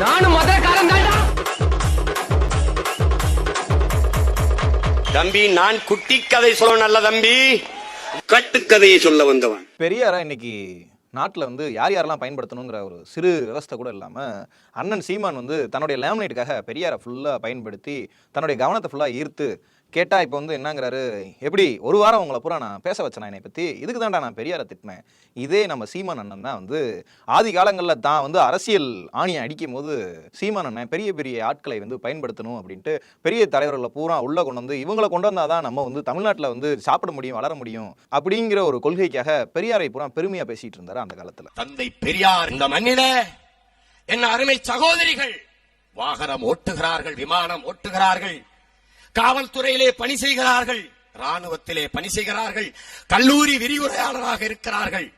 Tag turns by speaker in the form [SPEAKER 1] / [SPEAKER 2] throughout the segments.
[SPEAKER 1] நானும் மதுரக்காரன் தான்டா.
[SPEAKER 2] தம்பி நான் குட்டி கதை சொல்ல நல்ல தம்பி. கட்டுக்கதையை சொல்ல வந்தவன்.
[SPEAKER 3] பெரியாரா இன்னைக்கு நாட்டில் வந்து யார் யாரெல்லாம் பயன்படுத்தணுங்கிற ஒரு சிறு விவஸ்தை கூட இல்லாமல் அண்ணன் சீமான் வந்து தன்னுடைய லேமினேட்டுக்காக பெரியாரை ஃபுல்லாக பயன்படுத்தி தன்னுடைய கவனத்தை ஃபுல்லாக ஈர்த்து கேட்டால் இப்போ வந்து என்னங்கிறாரு எப்படி ஒரு வாரம் உங்களை பூரா நான் பேச வச்சேன் என்னை பற்றி இதுக்கு தான்டா நான் பெரியாரை திட்டினேன். இதே நம்ம சீமான் அண்ணன் தான் வந்து ஆதி காலங்களில் தான் வந்து அரசியல் ஆணியை அடிக்கும் போது சீமான் அண்ணன் பெரிய பெரிய ஆட்களை வந்து பயன்படுத்தணும் அப்படின்ட்டு பெரிய தலைவர்களை பூரா உள்ளே கொண்டு வந்து இவங்களை கொண்டு வந்தால் தான் நம்ம வந்து தமிழ்நாட்டில் வந்து சாப்பிட முடியும் வளர முடியும். அப்படிங்கிற ஒரு கொள்கைக்காக பெரியாரை பூரா பெருமையாக பேசிகிட்டு இருந்தார் அந்த காலத்தில்.
[SPEAKER 2] தந்தை பெரியார் இந்த மண்ணில என்ன அருமை சகோதரிகள் வாகனம் ஓட்டுகிறார்கள் விமானம் ஓட்டுகிறார்கள் காவல்துறையிலே பணி செய்கிறார்கள் ராணுவத்திலே பணி செய்கிறார்கள் கல்லூரி விரிவுரையாளராக இருக்கிறார்கள்.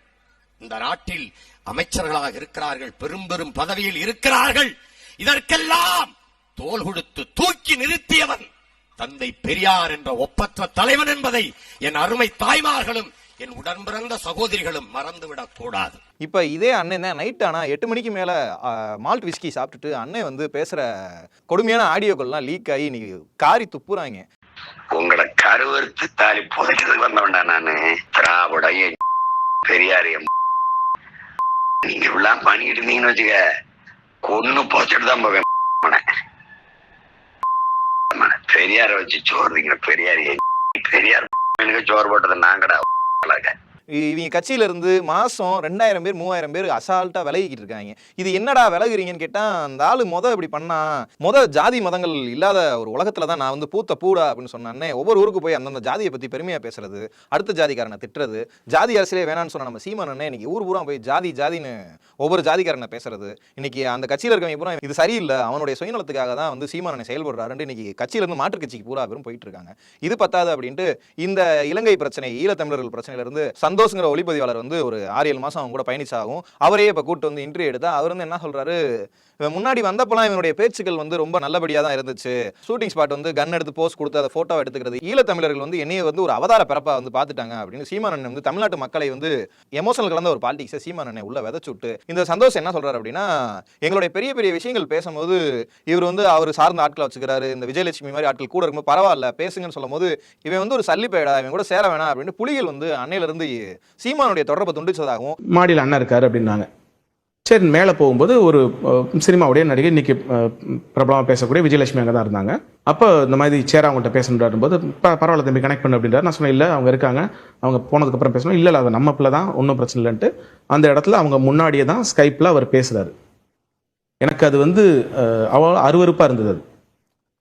[SPEAKER 2] இந்த நாட்டில் அமைச்சர்களாக இருக்கிறார்கள் பெரும் பெரும் பதவியில் இருக்கிறார்கள். இதற்கெல்லாம் தோல் கொடுத்து தூக்கி நிறுத்தியவன் தந்தை பெரியார் என்ற ஒப்பற்ற தலைவன் என்பதை என் அருமை தாய்மார்களும் என் உடன் பிறந்த சகோதரிகளும் மறந்துவிடக் கூடாது.
[SPEAKER 3] இப்போ இதே அண்ணன் தான் நைட் ஆனால் எட்டு மணிக்கு மேலே மால்ட் விஸ்கி சாப்பிட்டுட்டு அண்ணன் வந்து பேசுகிற கொடுமையான ஆடியோக்கள்லாம் லீக் ஆகி நீ காரி துப்புறாங்க.
[SPEAKER 4] உங்களை கருவறுத்து தாலி புதைக்கிறதுக்கு வந்தவன்டா நானு. திராவிட என் பெரியார் என் நீங்க இப்படிலாம் பண்ணிட்டு இருந்தீங்கன்னு வச்சுக்க கொன்னு போச்சுட்டு தான் போவேன். பெரியார வச்சு சோறுறீங்க பெரியார் பெரியார். எனக்கு சோறு போட்டது நாங்கடா.
[SPEAKER 3] இவங்க கட்சியில இருந்து மாசம் ரெண்டாயிரம் பேர் மூவாயிரம் பேர் அசால்ட்டா விலகிக்கிட்டு இருக்காங்க. இது என்னடா விலகுறீங்கன்னு கேட்டா அந்த ஆளு மொத இப்படி பண்ணா மொத ஜாதி மதங்கள் இல்லாத ஒரு உலகத்துல தான் நான் வந்து பூத்த பூடா அப்படின்னு சொன்னே ஒவ்வொரு ஊருக்கு போய் அந்தந்த ஜாதியை பத்தி பெருமையா பேசுறது அடுத்த ஜாதிக்காரனை திட்டுறது ஜாதி அரசியலே வேணாம்னு சொன்ன நம்ம சீமானே இன்னைக்கு ஊர் பூரா போய் ஜாதி ஜாதின்னு ஒவ்வொரு ஜாதிக்காரனை பேசுறது. இன்னைக்கு அந்த கட்சியில் இருக்கவங்க பூரா இது சரியில்லை. அவனுடைய சுயநலத்துக்காக தான் வந்து சீமானனை செயல்படுறாருன்னு இன்னைக்கு கட்சியிலேருந்து மாற்றுக் கட்சிக்கு பூரா வெறும் போயிட்டு இருக்காங்க இது பத்தாது அப்படின்ட்டு இந்த இலங்கை பிரச்சனை ஈழத்தமிழர்கள் பிரச்சனையில இருந்து ஒளிப்பதிவாளர் வந்து ஒரு ஆறு ஏழு மாதம் அவங்க கூட பயணிச்சாகும். அவரே இப்போ கூட்டு வந்து இன்டர்வியூ எடுத்தால் அவர் வந்து என்ன சொல்றாரு? இவன் முன்னாடி வந்தப்பெல்லாம் இவனுடைய பேச்சுக்கள் வந்து ரொம்ப நல்லபடியாக தான் இருந்துச்சு. ஷூட்டிங் ஸ்பாட் வந்து கன் எடுத்து போஸ்ட் கொடுத்து அதை ஃபோட்டோ எடுத்துக்கிறது. ஈழத்தமிழர்கள் வந்து என்னைய வந்து ஒரு அவதார பிறப்பாக வந்து பார்த்துட்டாங்க அப்படின்னு சீமானன் வந்து தமிழ்நாட்டு மக்களை வந்து எமோஷனல் கலந்த ஒரு பாலிடிக்ஸை சீமானனை உள்ள விதச்சிவிட்டு இந்த சந்தோஷம் என்ன சொல்கிறார் அப்படின்னா எங்களுடைய பெரிய பெரிய விஷயங்கள் பேசும்போது இவர் வந்து அவர் சார்ந்த ஆட்களை வச்சுக்கிறாரு. இந்த விஜயலட்சுமி மாதிரி ஆட்கள் கூட இருக்கும்போது பரவாயில்ல பேசுங்கன்னு சொல்லும்போது இவன் வந்து ஒரு சல்லிப்பேடா இவன் கூட சேர வேணாம் அப்படின்னு புலிகள் வந்து அன்னையிலிருந்து சீமானுடைய தொடர்பை துண்டிச்சதாகவும்
[SPEAKER 5] மாடியில் அண்ணன் இருக்காரு அப்படின்னாங்க. சரி மேலே போகும்போது ஒரு சினிமாவுடைய நடிகை இன்னைக்கு பிரபலமாக பேசக்கூடிய விஜயலட்சுமி அங்கே தான் இருந்தாங்க. அப்போ இந்த மாதிரி சேர அவங்கள்ட்ட பேசணுன்றாரு போது பரவாயில்ல தம்பி கனெக்ட் பண்ணு அப்படின்றாரு. நான் சொன்னேன் இல்லை அவங்க இருக்காங்க. அவங்க போனதுக்கப்புறம் பேசணும். இல்லை இல்லை அது நம்ம பிள்ளை தான் ஒன்றும் பிரச்சனை இல்லைன்ட்டு. அந்த இடத்துல அவங்க முன்னாடியே தான் ஸ்கைப்பில் அவர் பேசுகிறாரு எனக்கு அது வந்து அவ்வளோ அருவருப்பாக இருந்தது அது.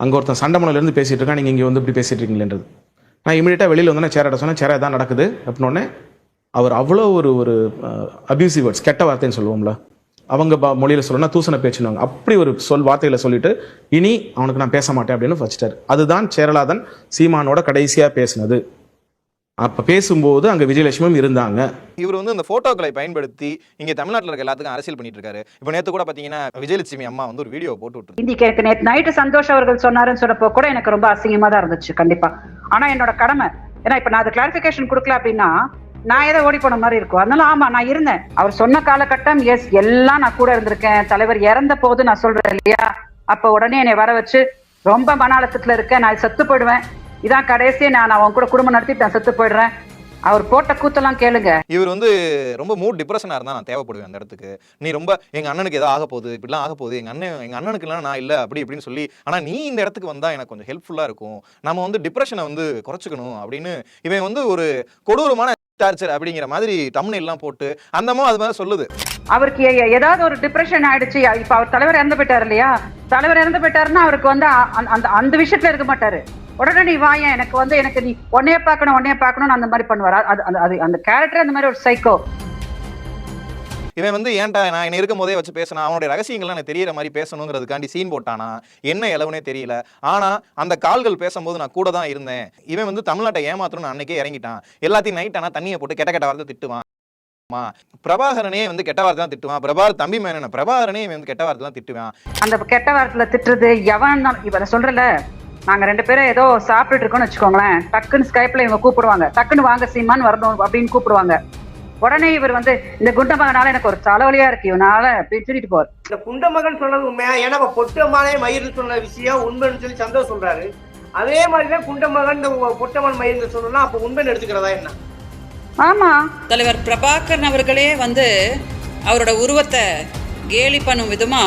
[SPEAKER 5] அங்கே ஒருத்தன் சண்டமனையிலேருந்து பேசிகிட்டு இருக்கான் நீங்கள் இங்கே வந்து இப்படி பேசிகிட்டு இருக்கீங்களேன்றது. நான் இமீடியட்டாக வெளியில் வந்தோன்னே இடம் சொன்னேன் சேர தான் நடக்குது? அப்படின்னோடனே அவர் அவ்வளோ ஒரு ஒரு அபியூசிவ் வேர்ட்ஸ் கெட்ட வார்த்தைன்னு சொல்லுவோம்ல அவங்க மொழியில் சொல்லணும்னா தூசண பேச்சுனுவாங்க அப்படி ஒரு சொல் வார்த்தைகளை சொல்லிட்டு இனி அவனுக்கு நான் பேச மாட்டேன் அப்படின்னு வச்சிட்டாரு. அதுதான் சேரலாதன் சீமானோட கடைசியாக பேசினது. அப்போ பேசும்போது அங்கே விஜயலட்சுமியும் இருந்தாங்க.
[SPEAKER 3] இவர் வந்து இந்த போட்டோக்களை பயன்படுத்தி இங்க தமிழ்நாட்டுல இருக்க எல்லாத்துக்கும் அரசியல் பண்ணிட்டு இருக்காரு. இப்போ நேத்து கூட பாத்தீங்கன்னா விஜயலட்சுமி அம்மா வந்து ஒரு வீடியோ போட்டு விட்டு
[SPEAKER 6] இன்னைக்கு எனக்கு நேற்று நைட்டு சந்தோஷ் அவர்கள் சொன்னாருன்னு சொன்னப்போ கூட எனக்கு ரொம்ப அசிங்கமா தான் இருந்துச்சு கண்டிப்பா. ஆனா என்னோட கடமை ஏன்னா இப்ப நான் அது கிளாரிபிகேஷன் கொடுக்கல அப்படின்னா நான் ஏதோ ஓடி போன மாதிரி இருக்கும். அதனால ஆமா நான் இருந்தேன். அவர் சொன்ன காலகட்டம் எஸ் எல்லாம் நான் கூட இருந்திருக்கேன். தலைவர் இறந்த போது நான் சொல்றேன் இல்லையா? அப்ப உடனே என்னை வர வச்சு ரொம்ப மன அழுத்தத்துல இருக்கேன். நான் செத்து போயிடுவேன். இதான் கடைசியே நான் அவன் கூட குடும்பம் நடத்திட்டு நான் செத்து போயிடுறேன். அவர் போட்ட கூத்தெல்லாம் கேளுங்க.
[SPEAKER 3] இவர் வந்து ரொம்ப மூட் டிப்ரெஷனாக இருந்தால் நான் தேவைப்படுவேன் அந்த இடத்துக்கு. நீ ரொம்ப எங்கள் அண்ணனுக்கு ஏதோ ஆக போகுது இப்படிலாம் ஆக போகுது. எங்கள் அண்ணன் எங்கள் அண்ணனுக்குலாம் நான் இல்லை அப்படி இப்படின்னு சொல்லி ஆனால் நீ இந்த இடத்துக்கு வந்தால் எனக்கு கொஞ்சம் ஹெல்ப்ஃபுல்லாக இருக்கும். நம்ம வந்து டிப்ரெஷனை வந்து குறைச்சிக்கணும் அப்படின்னு இவன் வந்து ஒரு கொடூரமான டார்ச்சர் அப்படிங்கிற மாதிரி தமிழ் எல்லாம் போட்டு அந்தமோ அது மாதிரி சொல்லுது.
[SPEAKER 6] அவருக்கு ஏதாவது ஒரு டிப்ரெஷன் ஆயிடுச்சு. இப்ப அவர் தலைவர் இறந்து போயிட்டாரு இல்லையா? தலைவர் இறந்து போயிட்டாருன்னா அவருக்கு வந்து அந்த- அந்த விஷயத்துல இருக்க மாட்டாரு. உடனே நீ வாயேன் எனக்கு வந்து எனக்கு நீ உன்னைய பார்க்கணும் உன்னைய பார்க்கணும்னு அந்த மாதிரி பண்ணுவார். அது அது- அது அந்த கேரக்டர் அந்த மாதிரி ஒரு சைக்கோ
[SPEAKER 3] இவன் வந்து ஏன்டா நான் என்ன இருக்கும் போதே வச்சு பேசினா அவனுடைய ரகசியங்கள்லாம் எனக்கு தெரியற மாதிரி பேசணுங்கிறதுக்காண்டி சீன் போட்டானா? என்ன எளவுனே தெரியல. ஆனா அந்த கால்கள் பேசும்போது நான் கூட தான் இருந்தேன். இவன் வந்து தமிழ்நாட்டை ஏமாத்தணும்னு அன்னைக்கே இறங்கிட்டான். எல்லாத்தையும் நைட் ஆனால் தண்ணியை போட்டு கெட்ட கெட்ட வார்த்தை திட்டுவான். ஆமா. பிரபாகரனே வந்து கெட்ட வார்த்தை தான் திட்டுவான். பிரபாகர் தம்பி மேனன பிரபாகரனே இவன் வந்து கெட்ட வார்த்தை தான் திட்டுவான்.
[SPEAKER 6] அந்த கெட்ட வாரத்துல திட்டுறது எவன் தான் இப்ப நான் சொல்றேன்ல நாங்க ரெண்டு பேரும் ஏதோ சாப்பிட்டுட்டு இருக்கோம்னு வச்சுக்கோங்களேன் டக்குன்னு ஸ்கைப்ல இவங்க கூப்பிடுவாங்க. டக்குன்னு வாங்க சீமான்னு வரணும் அப்படின்னு கூப்பிடுவாங்க. உடனே இவர் வந்து இந்த குண்ட மகனால எனக்கு ஒரு தலைவலியா இருக்கு இவனால அப்படின்னு சொல்லிட்டு போவார்.
[SPEAKER 1] இந்த குண்டமகன் சொன்னது உண்மையா? ஏன்னா பொட்டமானே மயிர் சொன்ன விஷயம் உண்மைன்னு சொல்லி சந்தோஷ் சொல்றாரு. அதே மாதிரிதான் குண்டமகன் இந்த பொட்டமன் மயிர் சொன்னா அப்ப உண்மைன்னு எடுத்துக்கிறதா என்ன?
[SPEAKER 6] ஆமா.
[SPEAKER 7] தலைவர் பிரபாகரன் அவர்களே வந்து அவரோட உருவத்தை கேலி பண்ணும் விதமா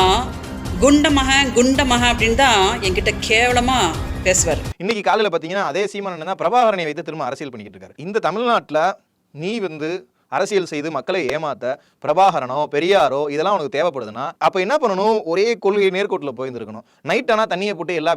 [SPEAKER 7] குண்டமக குண்டமக அப்படின்னு தான் என்கிட்ட கேவலமா பேசுவார்.
[SPEAKER 3] இன்னைக்கு காலையில பாத்தீங்கன்னா அதே சீமானன் தான் பிரபாகரனை வைத்து திரும்ப அரசியல் பண்ணிக்கிட்டு இருக்காரு. இந்த தமிழ்நாட்டுல நீ வந்து அரசியல் செய்து மக்களை ஏமாத்த பிரபாகரனோ பெரியாரோ இதெல்லாம் உனக்கு தேவைப்படுதுன்னா அப்ப என்ன பண்ணணும்? ஒரே கொள்கை நேர்கோட்டில் போயிருந்துருக்கணும். நைட் ஆனால் தண்ணியை போட்டு எல்லா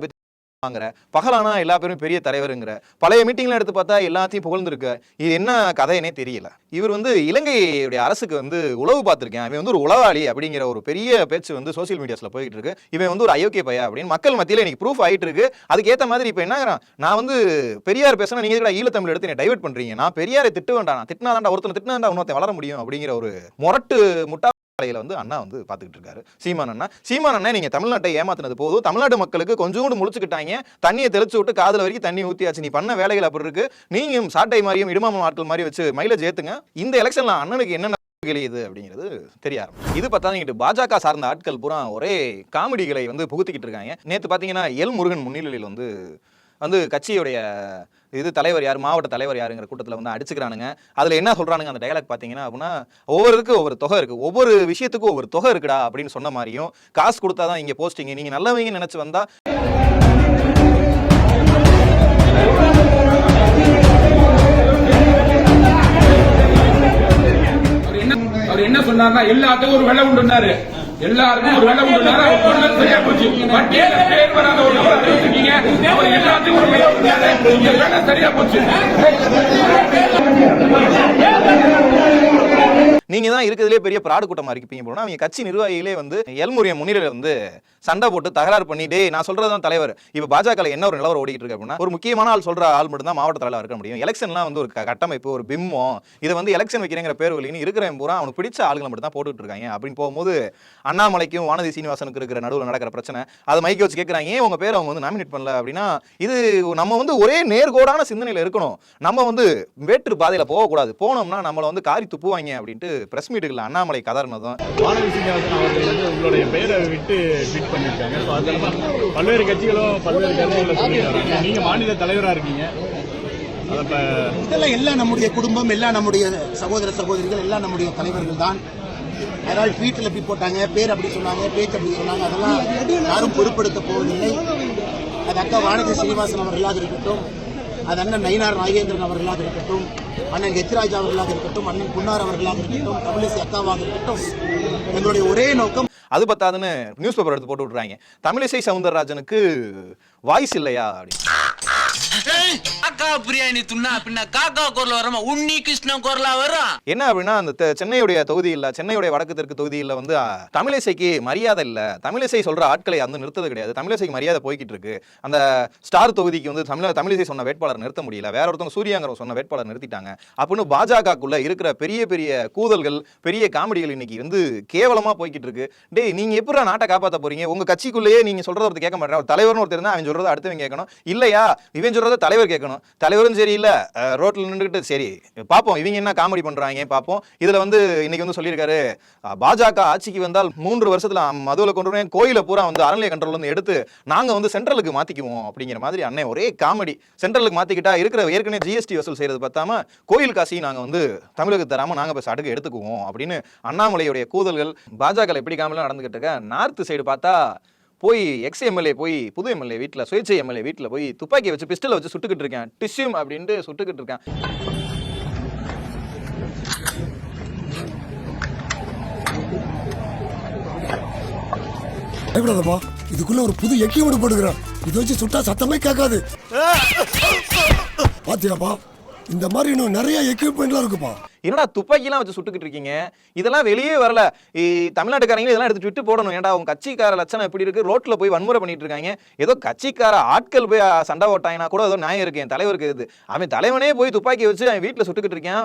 [SPEAKER 3] வாங்குற. பகலானா எல்லா பேரும் பெரிய தலைவருங்கிற. பழைய மீட்டிங்ல எடுத்து பார்த்தா எல்லாத்தையும் புகழ்ந்துருக்க. இது என்ன கதைன்னே தெரியல. இவர் வந்து இலங்கையுடைய அரசுக்கு வந்து உளவு பார்த்திருக்கேன். இவன் வந்து ஒரு உளவாளி அப்படிங்கிற ஒரு பெரிய பேச்சு வந்து சோசியல் மீடியாஸ்ல போயிட்டு இருக்கு இவன் வந்து ஒரு அயோக்கிய பையா அப்படின்னு மக்கள் மத்தியில் இன்னைக்கு ப்ரூஃப் ஆயிட்டு இருக்கு ஏற்ற மாதிரி இப்போ என்ன நான் வந்து பெரியார் பேசினா நீங்க கூட ஈழத்தமிழ் எடுத்து என்ன டைவெர்ட் பண்றீங்க? நான் பெரியாரை திட்டு வேண்டாம். நான் திட்டினாதான்டா ஒருத்தனை திட்டினாண்டா இன்னொருத்தன் வளர முடியும் அப்படிங்கிற ஒரு முரட்டு முட்டா வேலையில வந்து அண்ணா வந்து பார்த்துக்கிட்டு இருக்காரு. சீமான் அண்ணா. சீமான் அண்ணா நீங்க தமிழ்நாட்டை ஏமாத்தினது போதும். தமிழ்நாட்டு மக்களுக்கு கொஞ்சோண்டு முழிச்சுக்கிட்டாங்க. தண்ணியை தெளிச்சு விட்டு காதுல வரைக்கும் தண்ணி ஊத்தியாச்சு. நீ பண்ண வேலைகள் அப்படி இருக்கு. நீங்க சாட்டை மாதிரியும் இடுமாம ஆட்கள் மாதிரி வச்சு மயில ஏத்துங்க. இந்த எலெக்ஷனில் அண்ணனுக்கு என்ன கிளியுது அப்படிங்கிறது தெரிய ஆரம்பிச்சு இது பார்த்தா பாஜக சார்ந்த ஆட்கள் பூரா ஒரே காமெடிகளை வந்து புகுத்திக்கிட்டு இருக்காங்க. நேத்து பாத்தீங்கன்னா எல் முருகன் முன்னிலையில் வந்து வந்து கட்சியுடைய இது தலைவர் யார் மாவட்ட தலைவர் யாருங்கிற கூட்டத்தில் வந்து அடிச்சுக்கிறானுங்க. அதில் என்ன சொல்கிறானுங்க அந்த டயலாக் பார்த்தீங்கன்னா அப்படின்னா ஒவ்வொருக்கும் ஒவ்வொரு தொகை இருக்குது ஒவ்வொரு விஷயத்துக்கும் ஒவ்வொரு தொகை இருக்குடா அப்படின்னு சொன்ன மாதிரியும் காசு கொடுத்தா தான் இங்கே போஸ்டிங்க நீங்கள் நல்லவங்க நினச்சி வந்தால்
[SPEAKER 8] அவர் என்ன சொன்னார்னா எல்லாத்துக்கும் ஒரு வெள்ளை உண்டுனாரு எல்லாருக்கும் ஒரு வெள்ளை உண்டுனாரு அவர் சொன்னது சரியா போச்சு. பட்டியல பேர் வராத ஒரு நபரை தெரிவிச்சிருக்கீங்க அவர் எல்லாத்துக்கும் ஒரு வெள்ளை உண்டுனாரு இங்க வேலை சரியா போச்சு.
[SPEAKER 3] நீங்கள் தான் இருக்கிறதுலே பெரிய பிராடு கூட்டமாக இருப்பீங்க போனால் அவங்க கட்சி நிர்வாகிகளே வந்து எல்முரிய முன்னிலையில் வந்து சண்டை போட்டு தகராறு பண்ணிட்டு நான் சொல்கிறது தான் தலைவர். இப்போ பாஜக என்ன ஒரு நிலவரம் ஓடிட்டு இருக்கு அப்படின்னா ஒரு முக்கியமான ஆள் சொல்கிற ஆள் மட்டும் தான் மாவட்ட தலைவராக இருக்க முடியும். எலெக்ஷன்லாம் வந்து ஒரு கட்டமைப்பு ஒரு பிம்மம் இதை வந்து எலெக்ஷன் வைக்கிறேங்கிற பேர் வழின்னு இருக்கிற பூரா அவனுக்கு பிடிச்ச ஆளுங்களை மட்டும் தான் போட்டுட்டு இருக்காங்க. அப்படின்னு போகும்போது அண்ணாமலைக்கும் வானதி சீனிவாசனுக்கு இருக்கிற நடுவில் நடக்கிற பிரச்சனை அதை மைக்க வச்சு கேட்குறாங்க ஏன் உங்கள் பேர் அவங்க வந்து நாமினேட் பண்ணல? அப்படின்னா இது நம்ம வந்து ஒரே நேர்கோடான சிந்தனையில் இருக்கணும். நம்ம வந்து வேற்று பாதையில் போகக்கூடாது. போனோம்னா நம்மளை வந்து காரி துப்புவாங்க அப்படின்ட்டு பிரஸ் மீட்டுகளில் அண்ணாமலை கதறினதும்
[SPEAKER 9] வானதி சீனிவாசன் அவர்கள் வந்து உங்களுடைய பெயரை விட்டு ட்வீட் பண்ணியிருக்காங்க. ஸோ அதெல்லாம் பல்வேறு கட்சிகளும் பல்வேறு கருத்துக்களை சொல்லியிருக்காங்க. நீங்க மாநில தலைவரா இருக்கீங்க.
[SPEAKER 10] இதெல்லாம் எல்லாம் நம்முடைய குடும்பம் எல்லாம் நம்முடைய சகோதர சகோதரிகள் எல்லாம் நம்முடைய தலைவர்கள் தான். யாராவது ட்வீட்டில் எப்படி போட்டாங்க பேர் அப்படி சொன்னாங்க பேச்சு அப்படி சொன்னாங்க அதெல்லாம் யாரும் பொருட்படுத்த போவதில்லை. அது அக்கா வானதி சீனிவாசன் அவர்களாக இருக்கட்டும் அது அண்ணன் நயினார் நாகேந்திரன் அவர்களாக இருக்கட்டும் அண்ணன் ஹெச்ராஜ் அவர்களாக இருக்கட்டும் அண்ணன் புன்னார் அவர்களாக இருக்கட்டும் தமிழிசை அக்காவாக இருக்கட்டும் எங்களுடைய ஒரே நோக்கம்
[SPEAKER 3] அது பத்தாதுன்னு நியூஸ் பேப்பர் எடுத்து போட்டு விட்றாங்க தமிழிசை சவுந்தரராஜனுக்கு வாய்ஸ் இல்லையா அப்படின்னு.
[SPEAKER 11] காக்கா பிரியாணி துண்ணா பின்ன காக்கா குரல் வரமா உன்னி கிருஷ்ணன் குரலா வரும்
[SPEAKER 3] என்ன அப்படின்னா அந்த சென்னையுடைய தொகுதி சென்னையுடைய வடக்கு தெற்கு தொகுதியில் வந்து தமிழிசைக்கு மரியாதை இல்ல. தமிழிசை சொல்ற ஆட்களை வந்து நிறுத்தது கிடையாது. தமிழிசைக்கு மரியாதை போய்கிட்டு இருக்கு. அந்த ஸ்டார் தொகுதிக்கு வந்து தமிழ தமிழிசை சொன்ன வேட்பாளர் நிறுத்த முடியல. வேற ஒருத்தவங்க சூர்யாங்கிற சொன்ன வேட்பாளர் நிறுத்திட்டாங்க. அப்படின்னு பாஜகக்குள்ள இருக்கிற பெரிய பெரிய கூதல்கள் பெரிய காமெடிகள் இன்னைக்கு வந்து கேவலமா போய்கிட்டு இருக்கு. டேய் நீங்க எப்படி நாட்டை காப்பாத்த போறீங்க? உங்க கட்சிக்குள்ளேயே நீங்க சொல்றத ஒருத்தர் கேட்க மாட்டேன் ஒரு தலைவர்னு ஒருத்தர் இருந்தா அவன் சொல்றத அடுத்தவன் கேட்கணும். இல்லையா? இவன் சொல்றத தலைவர் கேட்கணும். தலைவரும் சரி இல்ல ரோட்டில் ரோட்ல நின்றுக்கிட்டு சரி பார்ப்போம் இவங்க என்ன காமெடி பண்றாங்க பார்ப்போம் இதுல வந்து இன்னைக்கு வந்து சொல்லியிருக்காரு பாஜக ஆட்சிக்கு வந்தால் மூன்று வருஷத்துல மதுவில் கொண்டு கோயிலை பூரா வந்து அறநிலைய கண்ட்ரோல் வந்து எடுத்து நாங்க வந்து சென்ட்ரலுக்கு மாத்திக்குவோம் அப்படிங்கிற மாதிரி அண்ணன் ஒரே காமெடி. சென்ட்ரலுக்கு மாத்திக்கிட்டா இருக்கிற ஏற்கனவே ஜிஎஸ்டி வசூல் செய்யறது பார்த்தாம கோயில் காசியும் நாங்க வந்து தமிழகத்துக்கு தராம நாங்க இப்போ சடுக்கு எடுத்துக்குவோம் அப்படின்னு அண்ணாமலையுடைய கூதல்கள் பாஜக எப்படி காமெல்லாம் நடந்துகிட்டு இருக்க நார்த் சைடு பார்த்தா போய் எக்ஸ் எம்எல்ஏ போய் புது எம்எல்ஏ வீட்டில் சுயேட்சை எம்எல்ஏ வீட்டில் போய் துப்பாக்கி வச்சு பிஸ்டலை வச்சு சுட்டுக்கிட்டு இருக்கேன். டிஷ்யூம் அப்படின்ட்டு சுட்டுக்கிட்டு இருக்கேன்.
[SPEAKER 10] பயப்படாதப்பா இதுக்குள்ள ஒரு புது எக்கியம் போடுகிறான் இதை வச்சு சுட்டா சத்தமே கேட்காது. பாத்தியாப்பா இந்த மாதிரி இன்னும் நிறைய எக்யூப்மெண்ட்லாம் இருக்குப்பா.
[SPEAKER 3] என்னடா துப்பாக்கிலாம் வச்சு சுட்டுக்கிட்டு இருக்கீங்க? இதெல்லாம் வெளியே வரல. இ, தமிழ்நாட்டுக்காரங்க இதெல்லாம் எடுத்து விட்டு போடணும். ஏன்டா உங்க கட்சிக்கார லட்சணம் எப்படி இருக்கு? ரோட்ல போய் வன்முறை பண்ணிட்டு இருக்காங்க. ஏதோ கட்சிக்கார ஆட்கள் போய் சண்டை ஓட்டாங்கன்னா கூட ஏதோ நியாயம் இருக்கு. என் தலைவருக்கு இது. அவன் தலைவனே போய் துப்பாக்கி வச்சு அவன் வீட்டில் சுட்டுக்கிட்டு இருக்கான்.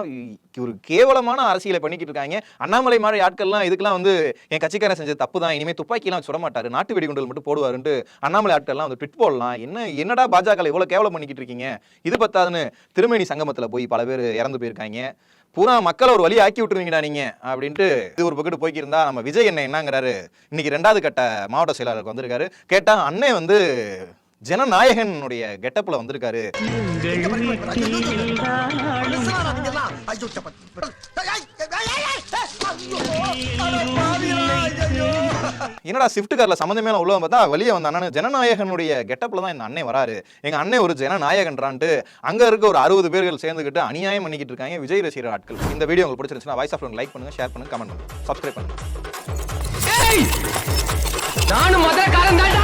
[SPEAKER 3] ஒரு கேவலமான அரசியலை பண்ணிக்கிட்டு இருக்காங்க. அண்ணாமலை மாதிரி ஆட்கள்லாம் இதுக்கெல்லாம் வந்து என் கட்சிக்காரன் செஞ்ச தப்பு தான். இனிமேல் துப்பாக்கிலாம் சுட மாட்டாரு நாட்டு வெடிகுண்டுகள் மட்டும் போடுவாருன்ட்டு அண்ணாமலை ஆட்கள்லாம் வந்து ட்விட் போடலாம். என்ன என்னடா பாஜக இவ்வளோ கேவலம் பண்ணிக்கிட்டு இருக்கீங்க? இது பத்தாதுன்னு திருமணி சங்கமத்தில் போய் பல பேர் இறந்து போயிருக்காங்க. பூரா மக்களை ஒரு வழி ஆக்கி விட்டுருவீங்கடா நீங்க அப்படின்ட்டு இது ஒரு பக்கெட்டு போய்க்கிருந்தா நம்ம விஜய் என்ன என்னங்கிறாரு. இன்னைக்கு ரெண்டாவது கட்ட மாவட்ட செயலாளருக்கு வந்திருக்காரு. கேட்டா அண்ணே வந்து ஜனநாயகனுடைய கெட்டப்ல வந்திருக்காரு. என்னடா ஷிஃப்ட் கார்ல சம்மந்தமே உள்ள பார்த்தா வெளியே வந்த அண்ணன் ஜனநாயகனுடைய கெட்டப்ல தான் இந்த அண்ணன் வராரு. எங்க அண்ணன் ஒரு ஜனநாயகன்றான்ட்டு அங்க இருக்க ஒரு அறுபது பேர்கள் சேர்ந்துக்கிட்டு அநியாயம் பண்ணிக்கிட்டு இருக்காங்க விஜய் ரசிகர் ஆட்கள். இந்த வீடியோ உங்களுக்கு பிடிச்சிருந்துச்சுன்னா வாய்ஸ் ஆஃப் லைக் பண்ணுங்க ஷேர் பண்ணுங்க கமெண்ட் பண்ணுங்க. சப்ஸ்கிரைப் பண்ணுங்க.
[SPEAKER 11] நானும் மதுரக்காரன் தாண்டா